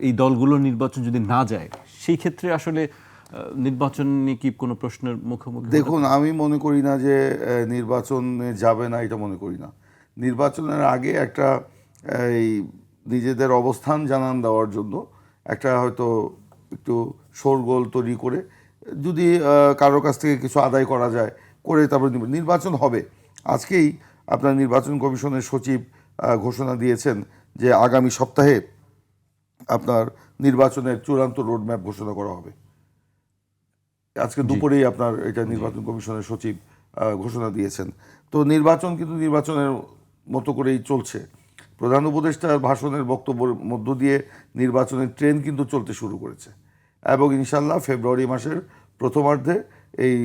এই দলগুলো নির্বাচন যদি না যায় সেই ক্ষেত্রে আসলে নির্বাচন নিয়ে কি কোনো প্রশ্নের মুখোমুখি দেখুন আমি মনে করি না যে নির্বাচনে যাবে না এটা মনে করি না। নির্বাচনের আগে একটা এই নিজেদের অবস্থান জানান দেওয়ার জন্য একটা হয়তো একটু শোরগোল তৈরি করে যদি কারোর কাছ থেকে কিছু আদায় করা যায় করে তারপরে নির্বাচন হবে। আজকেই আপনার নির্বাচন কমিশনের সচিব ঘোষণা দিয়েছেন যে আগামী সপ্তাহে আপনার নির্বাচনের চূড়ান্ত রোডম্যাপ ঘোষণা করা হবে। আজকে দুপুরেই আপনার এটা নির্বাচন কমিশনের সচিব ঘোষণা দিয়েছেন। তো নির্বাচন কিন্তু নির্বাচনের মতো করেই চলছে। প্রধান উপদেষ্টার ভাষণের বক্তব্যের মধ্য দিয়ে নির্বাচনের ট্রেন কিন্তু চলতে শুরু করেছে। এবং ইনশাল্লাহ ফেব্রুয়ারি মাসের প্রথমার্ধে এই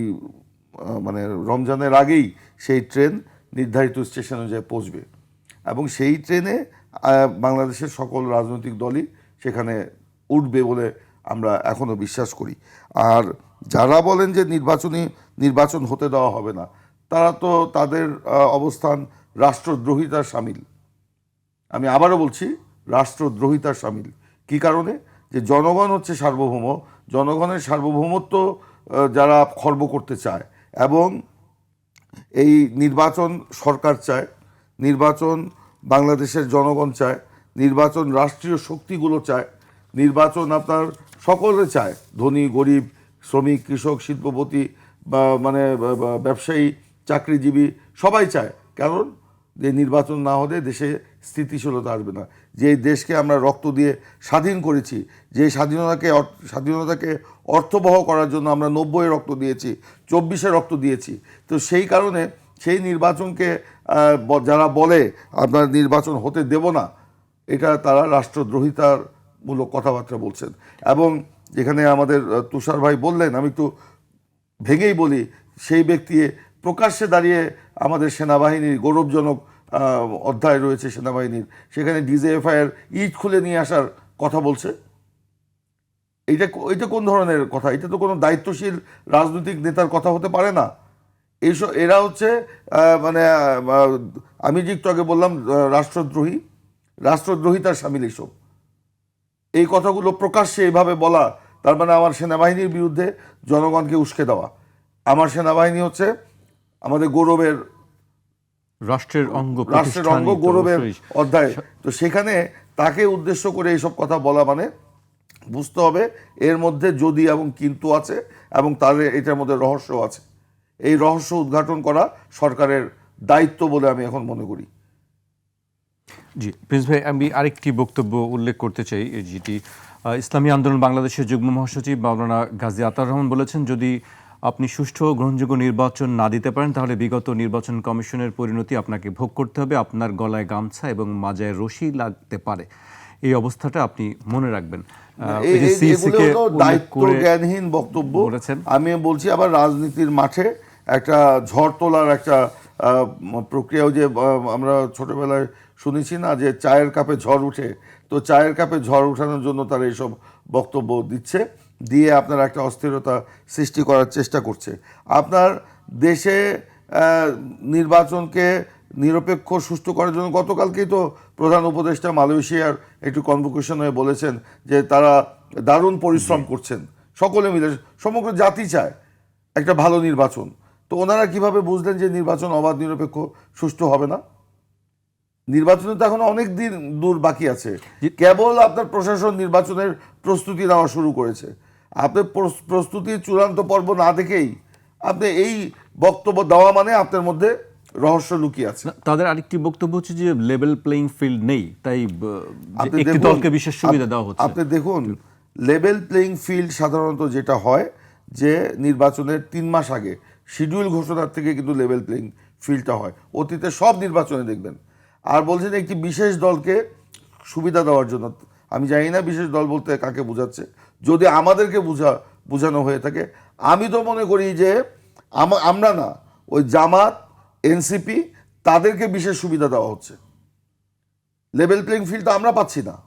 মানে রমজানের আগেই সেই ট্রেন নির্ধারিত স্টেশন অনুযায়ী পৌঁছবে। এবং সেই ট্রেনে বাংলাদেশের সকল রাজনৈতিক দলই সেখানে উঠবে বলে আমরা এখনও বিশ্বাস করি। আর যারা বলেন যে নির্বাচনী, নির্বাচন হতে দেওয়া হবে না, তারা তো তাদের অবস্থান রাষ্ট্রদ্রোহিতার সামিল। আমি আবারও বলছি, রাষ্ট্রদ্রোহিতার সামিল। কি কারণে? যে জনগণ হচ্ছে সার্বভৌম, জনগণের সার্বভৌমত্ব যারা খর্ব করতে চায় এবং এই নির্বাচন সরকার চায়, নির্বাচন বাংলাদেশের জনগণ চায় নির্বাচন, রাষ্ট্রীয় শক্তিগুলো চায়, নির্বাচন আপনার সকলে চায়, ধনী, গরিব, শ্রমিক, কৃষক, শিল্পপতি, বা মানে ব্যবসায়ী, চাকরিজীবী, সবাই চায়। কারণ যে নির্বাচন না হলে দেশে স্থিতিশীলতা আসবে না। যে দেশকে আমরা রক্ত দিয়ে স্বাধীন করেছি, যে স্বাধীনতাকে স্বাধীনতাকে অর্থবহ করার জন্য আমরা নব্বই রক্ত দিয়েছি, চব্বিশে রক্ত দিয়েছি, তো সেই কারণে সেই নির্বাচনকে যারা বলে, আপনার নির্বাচন হতে দেব না এটা তারা রাষ্ট্রদ্রোহিতার মূলক কথাবার্তা বলছেন। এবং যেখানে আমাদের তুষার ভাই বললেন, আমি একটু ভেঙেই বলি, সেই ব্যক্তি প্রকাশ্যে দাঁড়িয়ে আমাদের সেনাবাহিনীর গৌরবজনক অধ্যায় রয়েছে সেনাবাহিনীর। সেখানে ডিজেএফআইয়ের ইট খুলে নিয়ে আসার কথা বলছে। এইটা কো- এইটা কোন ধরনের কথা? এটা তো কোনো দায়িত্বশীল রাজনৈতিক নেতার কথা হতে পারে না। এইসব, এরা হচ্ছে মানে আমি যে একটু আগে বললাম রাষ্ট্রদ্রোহী। রাষ্ট্রদ্রোহিতার সামিল এইসব এই কথাগুলো প্রকাশ্যে এভাবে বলা তার মানে আমার সেনাবাহিনীর বিরুদ্ধে জনগণকে উস্কে দেওয়া। আমার সেনাবাহিনী হচ্ছে আমাদের গৌরবের রাষ্ট্রের অঙ্গ রাষ্ট্রের অঙ্গ গৌরবের অধ্যায়। তো সেখানে তাকে উদ্দেশ্য করে এইসব কথা বলা মানে বুঝতে হবে এর মধ্যে যদি এবং কিন্তু আছে এবং তাদের এটার মধ্যে রহস্য আছে। এই রহস্য উদ্ঘাটন করা সরকারের দায়িত্ব বলে আমি এখন মনে করি। জি প্রিন্স ভাই আমি আরেকটি বক্তব্য উল্লেখ করতে চাই যেটি ইসলামী আন্দোলন বাংলাদেশের যুগ্ম মহাসচিব মাওলানা গাজী আতার রহমান বলেছেন যদি আপনি সুষ্ঠু গ্রহণযোগ্য নির্বাচন না দিতে পারেন তাহলে বিগত নির্বাচন কমিশনের পরিণতি আপনাকে ভোগ করতে হবে আপনার গলায় গামছা এবং মাজায় রশি লাগতে পারে। এই অবস্থাটা আপনি মনে রাখবেন। দায়িত্ব জ্ঞানহীন বক্তব্য। বলেছেন। আমি বলছি আবার রাজনীতির মাঠে একটা ঝড় তোলার একটা প্রক্রিয়াও যে আমরা ছোটবেলায় শুনেছি না যে চায়ের কাপে ঝড় উঠে তো চায়ের কাপে ঝড় উঠানোর জন্য তারা এইসব বক্তব্য দিচ্ছে দিয়ে আপনার একটা অস্থিরতা সৃষ্টি করার চেষ্টা করছে। আপনার দেশে নির্বাচনকে নিরপেক্ষ সুস্থ করার জন্য গতকালকেই তো প্রধান উপদেষ্টা মালয়েশিয়ার একটু কনভোকেশন হয়ে বলেছেন যে তারা দারুণ পরিশ্রম করছেন। সকলে মিলে সমগ্র জাতি চায় একটা ভালো নির্বাচন। তো ওনারা কীভাবে বুঝলেন যে নির্বাচন অবাধ নিরপেক্ষ সুষ্ঠু হবে না? নির্বাচনে তো এখন অনেক দিন দূর বাকি আছে। কেবল আপনার প্রশাসন নির্বাচনের প্রস্তুতি নেওয়া শুরু করেছে। আপনি প্রস্তুতির চূড়ান্ত পর্ব না দেখেই আপনি এই বক্তব্য দেওয়া মানে আপনার মধ্যে রহস্য লুকিয়ে আছে। তাদের আরেকটি বক্তব্য হচ্ছে যে লেভেল প্লেইং ফিল্ড নেই তাই একটি দলকে বিশেষ সুবিধা দেওয়া হচ্ছে। আপনি দেখুন লেভেল প্লেইং ফিল্ড সাধারণত যেটা হয় যে নির্বাচনের তিন মাস আগে শিডিউল ঘোষণার থেকে কিন্তু লেভেল প্লেইং ফিল্ডটা হয়। অতীতে সব নির্বাচনে দেখবেন। আর বলছেন একটি বিশেষ দলকে সুবিধা দেওয়ার জন্য। আমি জানি না বিশেষ দল বলতে কাকে বোঝাচ্ছে। যদি আমাদেরকে বোঝা, বোঝানো হয়ে থাকে, আমি তো মনে করি যে আমা- আমরা না, ওই জামাত এনসিপি তাদেরকে বিশেষ সুবিধা দেওয়া হচ্ছে। লেভেল প্লেইং ফিল্ড তো আমরা পাচ্ছি না।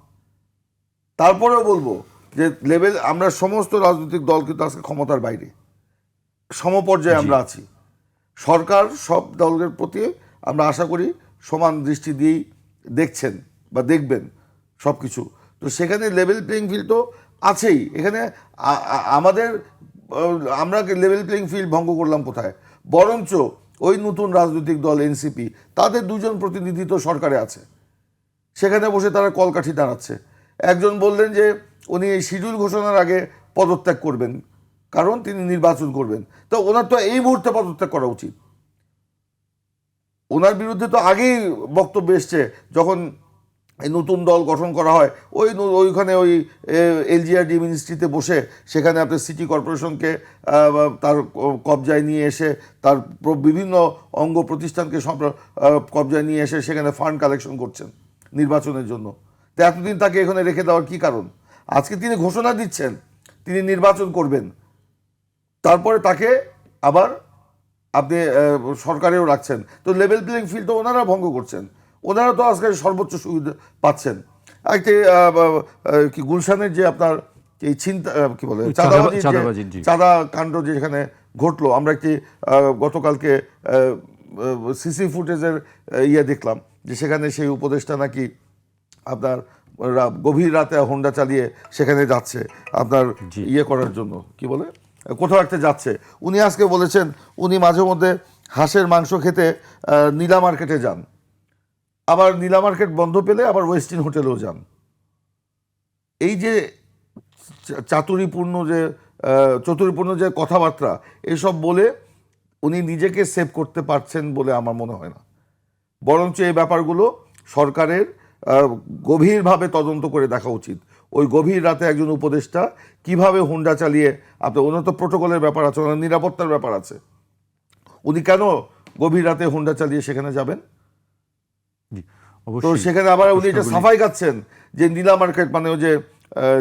তারপরেও বলব যে লেভেল আমরা সমস্ত রাজনৈতিক দল কিন্তু আজকে ক্ষমতার বাইরে। সমপর্যায়ে আমরা আছি। সরকার সব দলের প্রতি আমরা আশা করি সমান দৃষ্টি দিয়েই দেখছেন বা দেখবেন সব কিছু তো সেখানে লেভেল প্লেইং ফিল্ড তো আছেই। এখানে আমাদের আমরা লেভেল প্লেইং ফিল্ড ভঙ্গ করলাম কোথায়? বরঞ্চ ওই নতুন রাজনৈতিক দল এনসিপি তাদের দুজন প্রতিনিধি তো সরকারে আছে। সেখানে বসে তারা কলকাঠি দাঁড়াচ্ছে। একজন বললেন যে উনি এই শিডিউল ঘোষণার আগে পদত্যাগ করবেন। কারণ তিনি নির্বাচন করবেন। তো ওনার তো এই মুহূর্তে পদত্যাগ করা উচিত। ওনার বিরুদ্ধে তো আগেই বক্তব্য এসছে, যখন এই নতুন দল গঠন করা হয়, ওই ওইখানে ওই এলজিআরডি মিনিস্ট্রিতে বসে সেখানে আপনি সিটি কর্পোরেশনকে তার কবজায় নিয়ে এসে, তার বিভিন্ন অঙ্গ প্রতিষ্ঠানকে কবজায় নিয়ে এসে সেখানে ফান্ড কালেকশন করছেন নির্বাচনের জন্য। তো এতদিন তাকে এখানে রেখে দেওয়ার কি কারণ? আজকে তিনি ঘোষণা দিচ্ছেন, তিনি নির্বাচন করবেন। তারপরে তাকে আবার আপনি সরকারেও রাখছেন। তো লেভেল প্লেইং ফিল্ড তো ওনারা ভঙ্গ করছেন। ওনারা তো আজকে সর্বোচ্চ সুবিধা পাচ্ছেন। একটি কি গুলশানের যে আপনার এই চিন্তা কি বলে জি। চাঁদা কাণ্ড যেখানে ঘটলো আমরা একটি গতকালকে সিসি ফুটেজের ইয়ে দেখলাম যে সেখানে সেই উপদেশটা নাকি আপনার গভীর রাতে হোন্ডা চালিয়ে সেখানে যাচ্ছে আপনার। ইয়ে করার জন্য। কি বলে? কোথাও একটা যাচ্ছে। উনি আজকে বলেছেন, উনি মাঝে মধ্যে হাঁসের মাংস খেতে নীলা মার্কেটে যান। আবার নীলা মার্কেট বন্ধ পেলে আবার ওয়েস্টিন হোটেলেও যান। এই যে চাতুরীপূর্ণ যে চতুরীপূর্ণ যে কথাবার্তা, এসব বলে উনি নিজেকে সেভ করতে পারছেন বলে আমার মনে হয় না। বরঞ্চ এই ব্যাপারগুলো সরকারের গভীরভাবে তদন্ত করে দেখা উচিত। ওই গভীর রাতে একজন উপদেষ্টা কীভাবে হুন্ডা চালিয়ে আপনার ওনার তো প্রোটোকলের ব্যাপার আছে ওনার নিরাপত্তার ব্যাপার আছে। উনি কেন গভীর রাতে হুন্ডা চালিয়ে সেখানে যাবেন? তো সেখানে আবার উনি এটা সাফাই গাচ্ছেন যে নীলা মার্কেট মানে ওই যে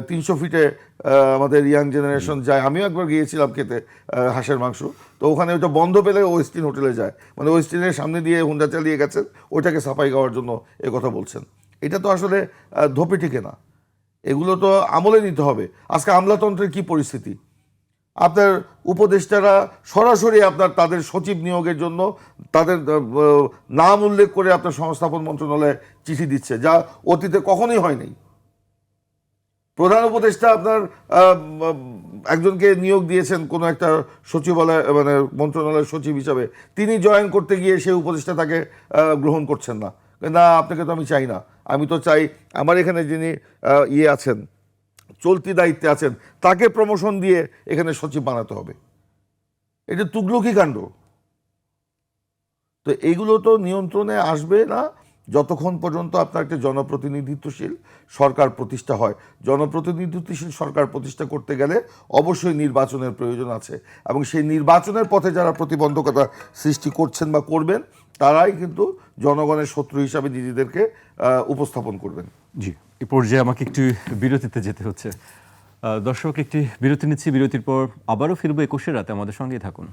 তিনশো ফিটে আমাদের ইয়াং জেনারেশন যায়। আমিও একবার গিয়েছিলাম খেতে হাঁসের মাংস। তো ওখানে ওইটা বন্ধ পেলে ওয়েস্টিন হোটেলে যায়। মানে ওয়েস্টিনের সামনে দিয়ে হুন্ডা চালিয়ে গেছেন ওইটাকে সাফাই গাওয়ার জন্য এ কথা বলছেন। এটা তো আসলে ধোপে টিকে না এগুলো তো আমলে নিতে হবে। আজকে আমলাতন্ত্রের কি পরিস্থিতি? আপনার উপদেষ্টারা সরাসরি আপনার তাদের সচিব নিয়োগের জন্য তাদের নাম উল্লেখ করে আপনার সংস্থাপন মন্ত্রণালয়ে চিঠি দিচ্ছে, যা অতীতে কখনোই হয়নি। প্রধান উপদেষ্টা আপনার একজনকে নিয়োগ দিয়েছেন কোনো একটা সচিবালয় মানে মন্ত্রণালয়ের সচিব হিসাবে। তিনি জয়েন করতে গিয়ে সেই উপদেষ্টা তাকে গ্রহণ করছেন না। না, আপনাকে তো আমি চাই না। আমি তো চাই আমার এখানে যিনি ইয়ে আছেন, চলতি দায়িত্বে আছেন, তাকে প্রমোশন দিয়ে এখানে সচিব বানাতে হবে। এটা তুগলকি কাণ্ড। তো এইগুলো তো নিয়ন্ত্রণে আসবে না যতক্ষণ পর্যন্ত আপনার একটা জনপ্রতিনিধিত্বশীল সরকার প্রতিষ্ঠা হয়, জনপ্রতিনিধিত্বশীল সরকার প্রতিষ্ঠা করতে গেলে অবশ্যই নির্বাচনের প্রয়োজন আছে এবং সেই নির্বাচনের পথে যারা প্রতিবন্ধকতা সৃষ্টি করছেন বা করবেন, তারাই কিন্তু জনগণের শত্রু হিসাবে নিজেদেরকে উপস্থাপন করবেন। জি, এই পর্যায়ে আমাকে একটু বিরতিতে যেতে হচ্ছে। দর্শক, একটি বিরতি নিচ্ছি। বিরতির পর আবারও ফিরবো একুশের রাতে। আমাদের সঙ্গেই থাকুন।